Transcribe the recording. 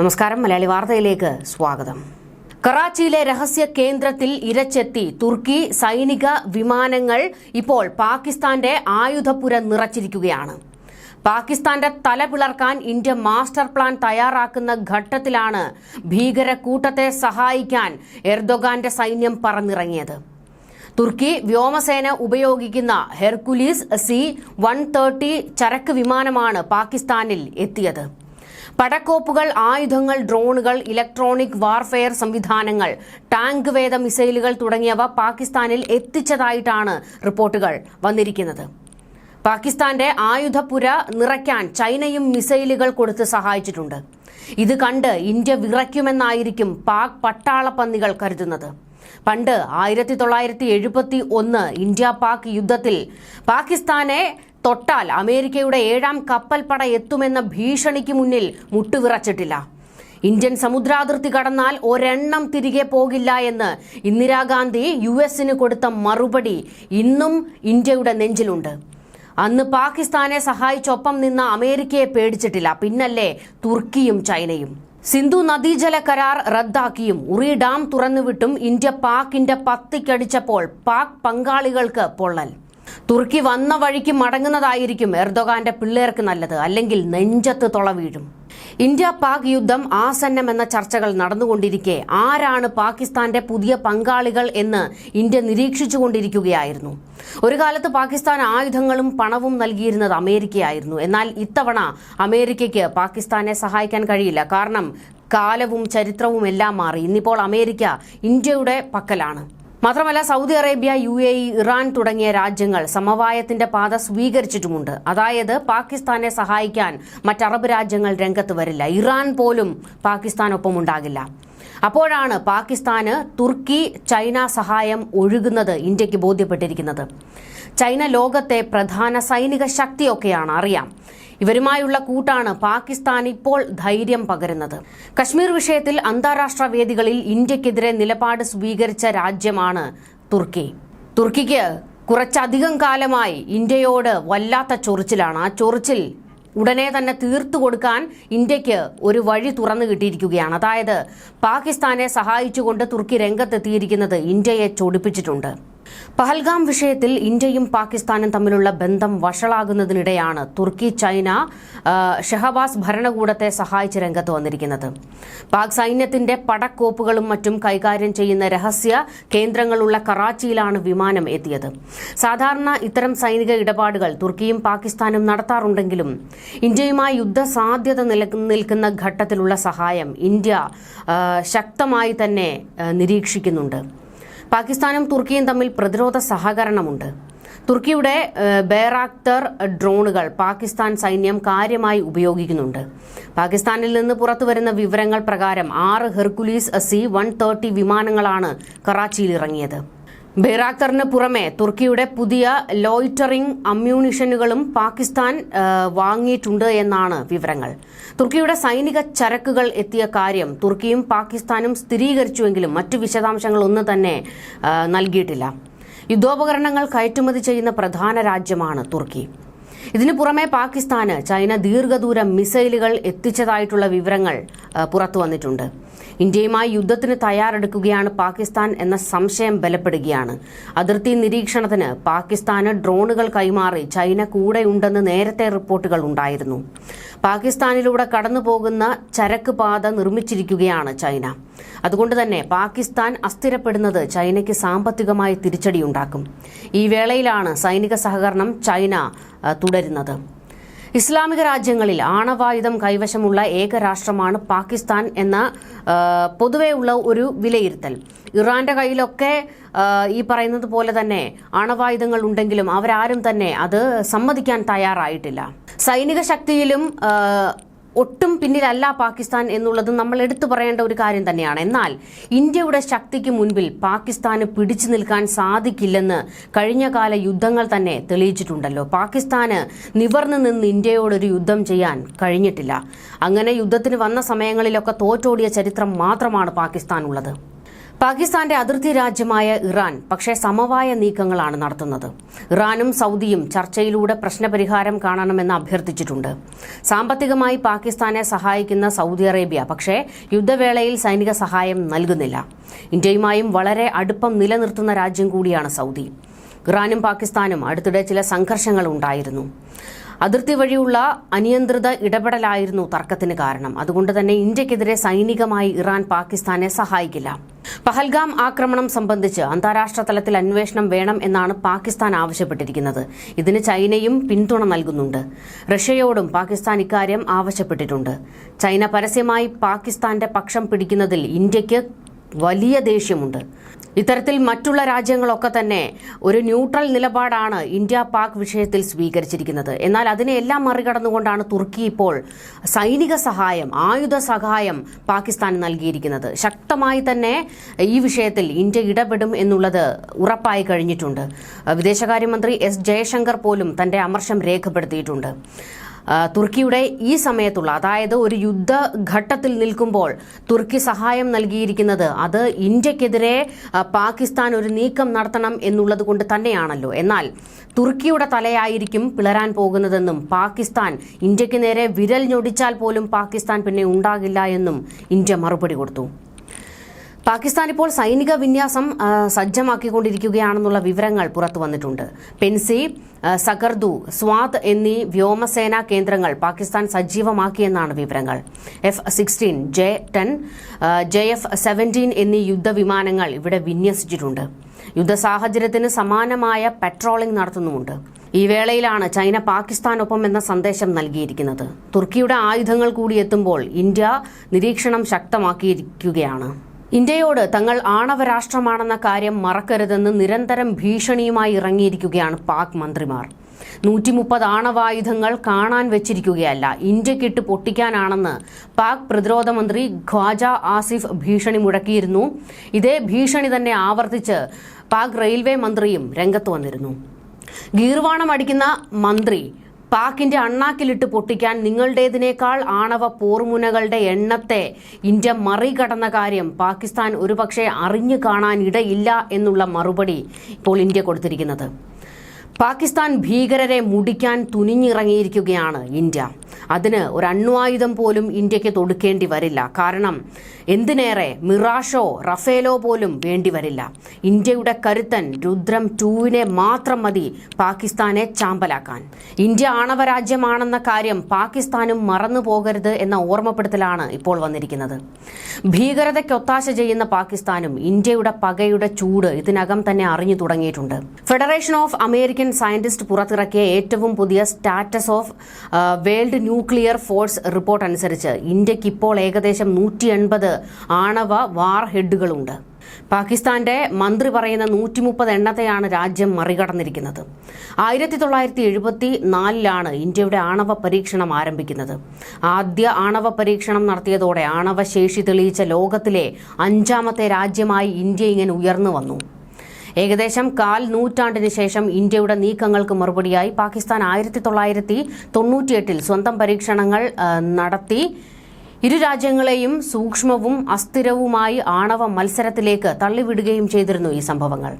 നമസ്കാരം. മലയാളി വാർത്തയിലേക്ക് സ്വാഗതം. കറാച്ചിയിലെ രഹസ്യ കേന്ദ്രത്തിൽ ഇരച്ചെത്തി തുർക്കി സൈനിക വിമാനങ്ങൾ ഇപ്പോൾ പാകിസ്ഥാന്റെ ആയുധപുര നിറച്ചിരിക്കുകയാണ്. പാകിസ്ഥാന്റെ തല പിളർക്കാൻ ഇന്ത്യ മാസ്റ്റർ പ്ലാൻ തയ്യാറാക്കുന്ന ഘട്ടത്തിലാണ് ഭീകരക്കൂട്ടത്തെ സഹായിക്കാൻ എർദോഗാന്റെ സൈന്യം പറന്നിറങ്ങിയത്. തുർക്കി വ്യോമസേന ഉപയോഗിക്കുന്ന ഹെർക്കുലീസ് സി വൺ തേർട്ടി ചരക്ക് വിമാനമാണ് പാകിസ്ഥാനിൽ എത്തിയത്. പടക്കോപ്പുകൾ ആയുധങ്ങൾ ഡ്രോണുകൾ ഇലക്ട്രോണിക് വാർഫെയർ സംവിധാനങ്ങൾ ടാങ്ക് വേദ മിസൈലുകൾ തുടങ്ങിയവ പാകിസ്ഥാനിൽ എത്തിച്ചതായിട്ടാണ് റിപ്പോർട്ടുകൾ വന്നിരിക്കുന്നത്. പാകിസ്ഥാന്റെ ആയുധപ്പുര നിറയ്ക്കാൻ ചൈനയും മിസൈലുകൾ കൊടുത്ത് സഹായിച്ചിട്ടുണ്ട്. ഇത് കണ്ട് ഇന്ത്യ വിറയ്ക്കുമെന്നായിരിക്കും പാക് പട്ടാളപ്പന്നികൾ കരുതുന്നത്. പണ്ട് ആയിരത്തി തൊള്ളായിരത്തി എഴുപത്തി ഒന്ന് ഇന്ത്യ പാക് യുദ്ധത്തിൽ പാകിസ്ഥാനെ തൊട്ടാൽ അമേരിക്കയുടെ ഏഴാം കപ്പൽപ്പട എത്തുമെന്ന ഭീഷണിക്ക് മുന്നിൽ മുട്ടുവിറച്ചിട്ടില്ല. ഇന്ത്യൻ സമുദ്രാതിർത്തി കടന്നാൽ ഒരെണ്ണം തിരികെ പോകില്ല എന്ന് ഇന്ദിരാഗാന്ധി യു എസിന് കൊടുത്ത മറുപടി ഇന്നും ഇന്ത്യയുടെ നെഞ്ചിലുണ്ട്. അന്ന് പാകിസ്ഥാനെ സഹായിച്ചൊപ്പം നിന്ന അമേരിക്കയെ പേടിച്ചിട്ടില്ല. പിന്നല്ലേ തുർക്കിയും ചൈനയും. സിന്ധു നദീജല കരാർ റദ്ദാക്കിയും ഉറി ഡാം തുറന്നുവിട്ടും ഇന്ത്യ പാക്കിന്റെ പത്തിക്കടിച്ചപ്പോൾ പാക് പങ്കാളികൾക്ക് പൊള്ളൽ. തുർക്കി വന്ന വഴിക്ക് മടങ്ങുന്നതായിരിക്കും എർദോഗാന്റെ പിള്ളേർക്ക് നല്ലത്. അല്ലെങ്കിൽ നെഞ്ചത്ത് തുള വീഴും. ഇന്ത്യ പാക് യുദ്ധം ആസന്നമെന്ന ചർച്ചകൾ നടന്നുകൊണ്ടിരിക്കെ. ആരാണ് പാകിസ്ഥാന്റെ പുതിയ പങ്കാളികൾ എന്ന് ഇന്ത്യ നിരീക്ഷിച്ചുകൊണ്ടിരിക്കുകയായിരുന്നു. ഒരു കാലത്ത് പാകിസ്ഥാൻ ആയുധങ്ങളും പണവും നൽകിയിരുന്നത് അമേരിക്കയായിരുന്നു. എന്നാൽ ഇത്തവണ അമേരിക്കയ്ക്ക് പാകിസ്ഥാനെ സഹായിക്കാൻ കഴിയില്ല. കാരണം കാലവും ചരിത്രവും എല്ലാം മാറി. ഇന്നിപ്പോൾ അമേരിക്ക ഇന്ത്യയുടെ പക്കലാണ്. മാത്രമല്ല Saudi Arabia U A E Iran തുടങ്ങിയ രാജ്യങ്ങൾ സമവായത്തിന്റെ പാത സ്വീകരിച്ചിട്ടുമുണ്ട്. അതായത് പാകിസ്ഥാനെ സഹായിക്കാൻ മറ്ററബ് രാജ്യങ്ങൾ രംഗത്ത് വരില്ല. ഇറാൻ പോലും പാകിസ്ഥാനൊപ്പം ഉണ്ടാകില്ല അപ്പോഴാണ് പാകിസ്ഥാന് തുർക്കി ചൈന സഹായം ഒഴുകുന്നത് ഇന്ത്യയ്ക്ക് ബോധ്യപ്പെട്ടിരിക്കുന്നത്. ചൈന ലോകത്തെ പ്രധാന സൈനിക ശക്തിയൊക്കെയാണ് അറിയാം. ഇവരുമായുള്ള കൂട്ടാണ് പാകിസ്ഥാൻ ഇപ്പോൾ ധൈര്യം പകരുന്നത്. കശ്മീർ വിഷയത്തിൽ അന്താരാഷ്ട്ര വേദികളിൽ ഇന്ത്യക്കെതിരെ നിലപാട് സ്വീകരിച്ച രാജ്യമാണ് തുർക്കി. തുർക്കിക്ക് കുറച്ചധികം കാലമായി ഇന്ത്യയോട് വല്ലാത്ത ചൊറിച്ചിലാണ്. ആ ചൊറിച്ചിൽ ഉടനെ തന്നെ തീർത്തു കൊടുക്കാൻ ഇന്ത്യയ്ക്ക് ഒരു വഴി തുറന്നു കിട്ടിയിരിക്കുകയാണ്. അതായത് പാകിസ്ഥാനെ സഹായിച്ചുകൊണ്ട് തുർക്കി രംഗത്തെത്തിയിരിക്കുന്നത് ഇന്ത്യയെ ചൊടിപ്പിച്ചിട്ടുണ്ട്. പഹൽഗാം വിഷയത്തിൽ ഇന്ത്യയും പാകിസ്ഥാനും തമ്മിലുള്ള ബന്ധം വഷളാകുന്നതിനിടെയാണ് തുർക്കി ചൈന ഷെഹബാസ് ഭരണകൂടത്തെ സഹായിച്ച് രംഗത്ത് വന്നിരിക്കുന്നത്. പാക് സൈന്യത്തിന്റെ പടക്കോപ്പുകളും മറ്റും കൈകാര്യം ചെയ്യുന്ന രഹസ്യ കേന്ദ്രങ്ങളുള്ള കറാച്ചിയിലാണ് വിമാനം എത്തിയത്. സാധാരണ ഇത്തരം സൈനിക ഇടപാടുകൾ തുർക്കിയും പാകിസ്ഥാനും നടത്താറുണ്ടെങ്കിലും ഇന്ത്യയുമായി യുദ്ധ സാധ്യത നിലനിൽക്കുന്ന ഘട്ടത്തിലുള്ള സഹായം ഇന്ത്യ ശക്തമായി തന്നെ നിരീക്ഷിക്കുന്നുണ്ട്. പാകിസ്ഥാനും തുർക്കിയും തമ്മിൽ പ്രതിരോധ സഹകരണമുണ്ട്. തുർക്കിയുടെ ബേറാക്തർ ഡ്രോണുകൾ പാകിസ്ഥാൻ സൈന്യം കാര്യമായി ഉപയോഗിക്കുന്നുണ്ട്. പാകിസ്ഥാനിൽ നിന്ന് പുറത്തുവരുന്ന വിവരങ്ങൾ പ്രകാരം ആറ് ഹെർക്കുലീസ് സി വൺ വിമാനങ്ങളാണ് കറാച്ചിയിൽ ഇറങ്ങിയത്. ബേറാക്തറിന് പുറമെ തുർക്കിയുടെ പുതിയ ലോയിറ്ററിംഗ് അമ്മ്യൂണിഷനുകളും പാകിസ്ഥാൻ വാങ്ങിയിട്ടുണ്ട് എന്നാണ് വിവരങ്ങൾ. തുർക്കിയുടെ സൈനിക ചരക്കുകൾ എത്തിയ കാര്യം തുർക്കിയും പാകിസ്ഥാനും സ്ഥിരീകരിച്ചുവെങ്കിലും മറ്റു വിശദാംശങ്ങളൊന്നും തന്നെ നൽകിയിട്ടില്ല. യുദ്ധോപകരണങ്ങൾ കയറ്റുമതി ചെയ്യുന്ന പ്രധാന രാജ്യമാണ് തുർക്കി. ഇതിനു പുറമെ പാകിസ്ഥാന് ചൈന ദീർഘദൂര മിസൈലുകൾ എത്തിച്ചതായിട്ടുള്ള വിവരങ്ങൾ പുറത്തു വന്നിട്ടുണ്ട്. ഇന്ത്യയുമായി യുദ്ധത്തിന് തയ്യാറെടുക്കുകയാണ് പാകിസ്ഥാൻ എന്ന സംശയം ബലപ്പെടുകയാണ്. അതിർത്തി നിരീക്ഷണത്തിന് പാകിസ്ഥാന് ഡ്രോണുകൾ കൈമാറി ചൈന കൂടെയുണ്ടെന്ന് നേരത്തെ റിപ്പോർട്ടുകൾ ഉണ്ടായിരുന്നു. പാകിസ്ഥാനിലൂടെ കടന്നുപോകുന്ന ചരക്ക് പാത നിർമ്മിച്ചിരിക്കുകയാണ് ചൈന. അതുകൊണ്ട് തന്നെ പാകിസ്ഥാൻ അസ്ഥിരപ്പെടുന്നത് ചൈനയ്ക്ക് സാമ്പത്തികമായി തിരിച്ചടിയുണ്ടാക്കും. ഈ വേളയിലാണ് സൈനിക സഹകരണം ചൈന തുടരുന്നത്. ഇസ്ലാമിക രാജ്യങ്ങളിൽ ആണവായുധം കൈവശമുള്ള ഏക രാഷ്ട്രമാണ് പാകിസ്ഥാൻ എന്ന പൊതുവെയുള്ള ഒരു വിലയിരുത്തൽ. ഇറാന്റെ കയ്യിലൊക്കെ ഈ പറയുന്നത് പോലെ തന്നെ ആണവായുധങ്ങൾ ഉണ്ടെങ്കിലും അവരാരും തന്നെ അത് സമ്മതിക്കാൻ തയ്യാറായിട്ടില്ല. സൈനിക ശക്തിയിലും ഒട്ടും പിന്നിലല്ല പാകിസ്ഥാൻ എന്നുള്ളത് നമ്മൾ എടുത്തു പറയേണ്ട ഒരു കാര്യം തന്നെയാണ്. എന്നാൽ ഇന്ത്യയുടെ ശക്തിക്ക് മുൻപിൽ പാകിസ്ഥാന് പിടിച്ചു നിൽക്കാൻ സാധിക്കില്ലെന്ന് കഴിഞ്ഞ കാല യുദ്ധങ്ങൾ തന്നെ തെളിയിച്ചിട്ടുണ്ടല്ലോ. പാകിസ്ഥാന് നിവർന്നു നിന്ന് ഇന്ത്യയോടൊരു യുദ്ധം ചെയ്യാൻ കഴിഞ്ഞിട്ടില്ല. അങ്ങനെ യുദ്ധത്തിന് വന്ന സമയങ്ങളിലൊക്കെ തോറ്റോടിയ ചരിത്രം മാത്രമാണ് പാകിസ്ഥാനുള്ളത്. പാകിസ്ഥാന്റെ അതിർത്തി രാജ്യമായ ഇറാൻ പക്ഷേ സമവായ നീക്കങ്ങളാണ് നടത്തുന്നത്. ഇറാനും സൗദിയും ചർച്ചയിലൂടെ പ്രശ്നപരിഹാരം കാണണമെന്ന് അഭ്യർത്ഥിച്ചിട്ടുണ്ട്. സാമ്പത്തികമായി പാകിസ്ഥാനെ സഹായിക്കുന്ന സൗദി അറേബ്യ പക്ഷേ യുദ്ധവേളയിൽ സൈനിക സഹായം നൽകുന്നില്ല. ഇന്ത്യയുമായും വളരെ അടുപ്പം നിലനിർത്തുന്ന രാജ്യം കൂടിയാണ് സൗദി. ഇറാനും പാകിസ്ഥാനും അടുത്തിടെ ചില സംഘർഷങ്ങൾ ഉണ്ടായിരുന്നു. അതിർത്തി വഴിയുള്ള അനിയന്ത്രിത ഇടപെടലായിരുന്നു തർക്കത്തിന് കാരണം. അതുകൊണ്ട് തന്നെ ഇന്ത്യക്കെതിരെ സൈനികമായി ഇറാൻ പാകിസ്ഥാനെ സഹായിക്കില്ല. പഹൽഗാം ആക്രമണം സംബന്ധിച്ച് അന്താരാഷ്ട്ര തലത്തിൽ അന്വേഷണം വേണം എന്നാണ് പാകിസ്ഥാൻ ആവശ്യപ്പെട്ടിരിക്കുന്നത്. ഇതിന് ചൈനയും പിന്തുണ നൽകുന്നുണ്ട്. റഷ്യയോടും പാകിസ്ഥാൻ ഇക്കാര്യം ആവശ്യപ്പെട്ടിട്ടുണ്ട്. ചൈന പരസ്യമായി പാകിസ്ഥാന്റെ പക്ഷം പിടിക്കുന്നതിൽ ഇന്ത്യയ്ക്ക് വലിയ ദേഷ്യമുണ്ട്. ഇത്തരത്തിൽ മറ്റുള്ള രാജ്യങ്ങളൊക്കെ തന്നെ ഒരു ന്യൂട്രൽ നിലപാടാണ് ഇന്ത്യ പാക് വിഷയത്തിൽ സ്വീകരിച്ചിരിക്കുന്നത്. എന്നാൽ അതിനെല്ലാം മറികടന്നുകൊണ്ടാണ് തുർക്കി ഇപ്പോൾ സൈനിക സഹായം ആയുധ സഹായം പാകിസ്ഥാന് നൽകിയിരിക്കുന്നത്. ശക്തമായി തന്നെ ഈ വിഷയത്തിൽ ഇന്ത്യ ഇടപെടും എന്നുള്ളത് ഉറപ്പായി കഴിഞ്ഞിട്ടുണ്ട്. വിദേശകാര്യമന്ത്രി എസ് ജയശങ്കർ പോലും തന്റെ അമർഷം രേഖപ്പെടുത്തിയിട്ടുണ്ട്. തുർക്കിയുടെ ഈ സമയത്തുള്ള അതായത് ഒരു യുദ്ധഘട്ടത്തിൽ നിൽക്കുമ്പോൾ തുർക്കി സഹായം നൽകിയിരിക്കുന്നത് അത് ഇന്ത്യക്കെതിരെ പാകിസ്ഥാൻ ഒരു നീക്കം നടത്തണം എന്നുള്ളത് കൊണ്ട് തന്നെയാണല്ലോ. എന്നാൽ തുർക്കിയുടെ തലയായിരിക്കും പിളരാൻ പോകുന്നതെന്നും പാകിസ്ഥാൻ ഇന്ത്യയ്ക്ക് നേരെ വിരൽ ഞൊടിച്ചാൽ പോലും പാകിസ്ഥാൻ പിന്നെ ഉണ്ടാകില്ല എന്നും ഇന്ത്യ മറുപടി കൊടുത്തു. പാകിസ്ഥാൻ ഇപ്പോൾ സൈനിക വിന്യാസം സജ്ജമാക്കിക്കൊണ്ടിരിക്കുകയാണെന്നുള്ള വിവരങ്ങൾ പുറത്തു വന്നിട്ടുണ്ട്. പെൻസി സകർദു സ്വാത് എന്നീ വ്യോമസേനാ കേന്ദ്രങ്ങൾ പാകിസ്ഥാൻ സജീവമാക്കിയെന്നാണ് വിവരങ്ങൾ. F sixteen J ten J F seventeen എന്നീ യുദ്ധവിമാനങ്ങൾ ഇവിടെ വിന്യസിച്ചിട്ടുണ്ട്. യുദ്ധ സാഹചര്യത്തിന് സമാനമായ പെട്രോളിംഗ് നടത്തുന്നുമുണ്ട്. ഈ വേളയിലാണ് ചൈന പാകിസ്ഥാനൊപ്പം എന്ന സന്ദേശം നൽകിയിരിക്കുന്നത്. തുർക്കിയുടെ ആയുധങ്ങൾ കൂടി എത്തുമ്പോൾ ഇന്ത്യ നിരീക്ഷണം ശക്തമാക്കിയിരിക്കുകയാണ്. ഇന്ത്യയോട് തങ്ങൾ ആണവ രാഷ്ട്രമാണെന്ന കാര്യം മറക്കരുതെന്ന് നിരന്തരം ഭീഷണിയുമായി ഇറങ്ങിയിരിക്കുകയാണ് പാക് മന്ത്രിമാർ. നൂറ്റി മുപ്പത് ആണവായുധങ്ങൾ കാണാൻ വെച്ചിരിക്കുകയല്ല ഇന്ത്യക്കിട്ട് പൊട്ടിക്കാനാണെന്ന് പാക് പ്രതിരോധ മന്ത്രി ഖ്വാജ ആസിഫ് ഭീഷണി മുഴക്കിയിരുന്നു. ഇതേ ഭീഷണി തന്നെ ആവർത്തിച്ച് പാക് റെയിൽവേ മന്ത്രിയും രംഗത്ത് വന്നിരുന്നു. ഗീർവാണം അടിക്കുന്ന മന്ത്രി പാക്കിന്റെ അണ്ണാക്കിലിട്ട് പൊട്ടിക്കാൻ നിങ്ങളുടേതിനേക്കാൾ ആണവ പോർമുനകളുടെ എണ്ണത്തെ ഇന്ത്യ മറികടന്ന കാര്യം പാകിസ്ഥാൻ ഒരുപക്ഷെ അറിഞ്ഞു കാണാൻ ഇടയില്ല എന്നുള്ള മറുപടി ഇപ്പോൾ ഇന്ത്യ കൊടുത്തിരിക്കുന്നത്. പാകിസ്ഥാൻ ഭീകരരെ മുടിക്കാൻ തുനിഞ്ഞിറങ്ങിയിരിക്കുകയാണ് ഇന്ത്യ. അതിന് ഒരു അണ്വായുധം പോലും ഇന്ത്യയ്ക്ക് തൊടുക്കേണ്ടി വരില്ല. കാരണം എന്തിനേറെ മിറാഷോ റഫേലോ പോലും വേണ്ടി വരില്ല. ഇന്ത്യയുടെ കരുത്തൻ രുദ്രം ടൂവിനെ മാത്രം മതി പാകിസ്ഥാനെ ചാമ്പലാക്കാൻ. ഇന്ത്യ ആണവ രാജ്യമാണെന്ന കാര്യം പാകിസ്ഥാനും മറന്നു പോകരുത് എന്ന ഓർമ്മപ്പെടുത്തലാണ് ഇപ്പോൾ വന്നിരിക്കുന്നത്. ഭീകരതയ്ക്ക് ഒത്താശ ചെയ്യുന്ന പാകിസ്ഥാനും ഇന്ത്യയുടെ പകയുടെ ചൂട് ഇതിനകം തന്നെ അറിഞ്ഞു തുടങ്ങിയിട്ടുണ്ട്. ഫെഡറേഷൻ ഓഫ് അമേരിക്കൻ സയന്റിസ്റ്റ് പുറത്തിറക്കിയ ഏറ്റവും പുതിയ status of world nuclear force report അനുസരിച്ച് ഇന്ത്യയ്ക്ക് ഇപ്പോൾ ഏകദേശം നൂറ്റി എൺപത് ആണവ വാർ ഹെഡുകളുണ്ട്. പാകിസ്ഥാന്റെ മന്ത്രി പറയുന്ന നൂറ്റി മുപ്പത് എണ്ണത്തെയാണ് രാജ്യം മറികടന്നിരിക്കുന്നത്. ആയിരത്തി തൊള്ളായിരത്തി എഴുപത്തി നാലിലാണ് ഇന്ത്യയുടെ ആണവ പരീക്ഷണം ആരംഭിക്കുന്നത്. ആദ്യ ആണവ പരീക്ഷണം നടത്തിയതോടെ ആണവ ശേഷി തെളിയിച്ച ലോകത്തിലെ അഞ്ചാമത്തെ രാജ്യമായി ഇന്ത്യ ഇങ്ങനെ ഉയർന്നു വന്നു. ഏകദേശം കാൽ നൂറ്റാണ്ടിന് ശേഷം ഇന്ത്യയുടെ നീക്കങ്ങൾക്ക് മറുപടിയായി പാകിസ്ഥാൻ ആയിരത്തി തൊള്ളായിരത്തി തൊണ്ണൂറ്റിയെട്ടിൽ സ്വന്തം പരീക്ഷണങ്ങൾ നടത്തി. ഇരു രാജ്യങ്ങളെയും സൂക്ഷ്മവും അസ്ഥിരവുമായി ആണവ മത്സരത്തിലേക്ക് തള്ളിവിടുകയും ചെയ്തിരുന്നു ഈ സംഭവങ്ങൾ.